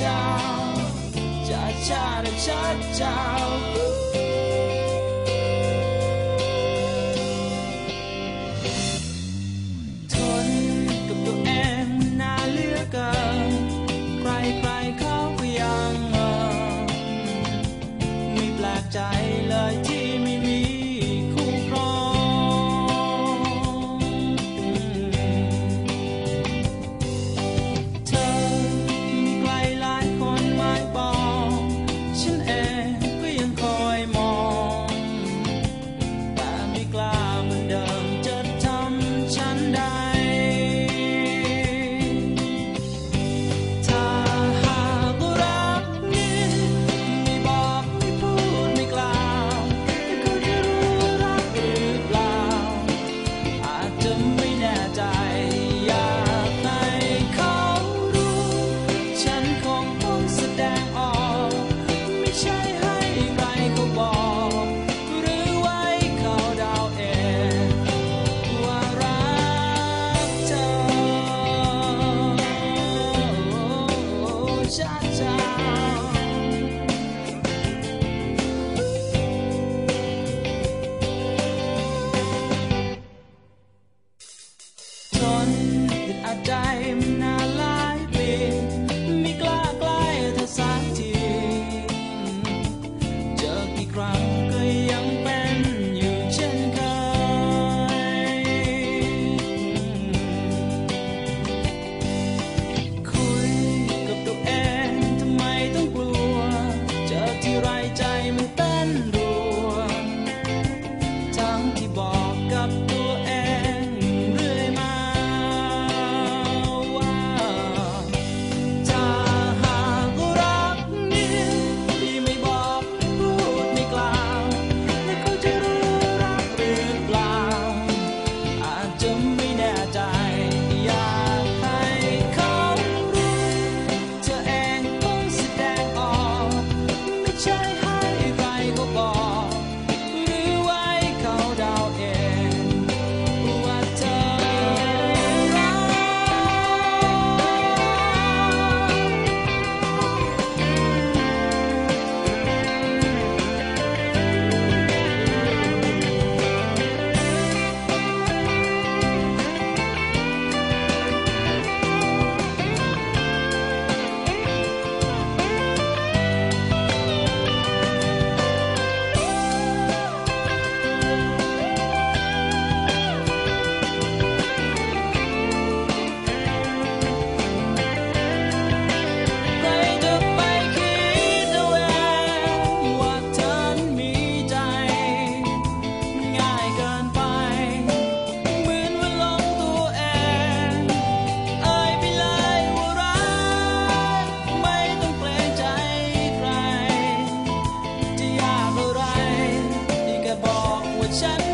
จ้าจ้าจ้าจ้าจ้าทนกับตัวเองนนาเลือเกินใครใครเขาก็ยังไม่แปลกใจเลย which I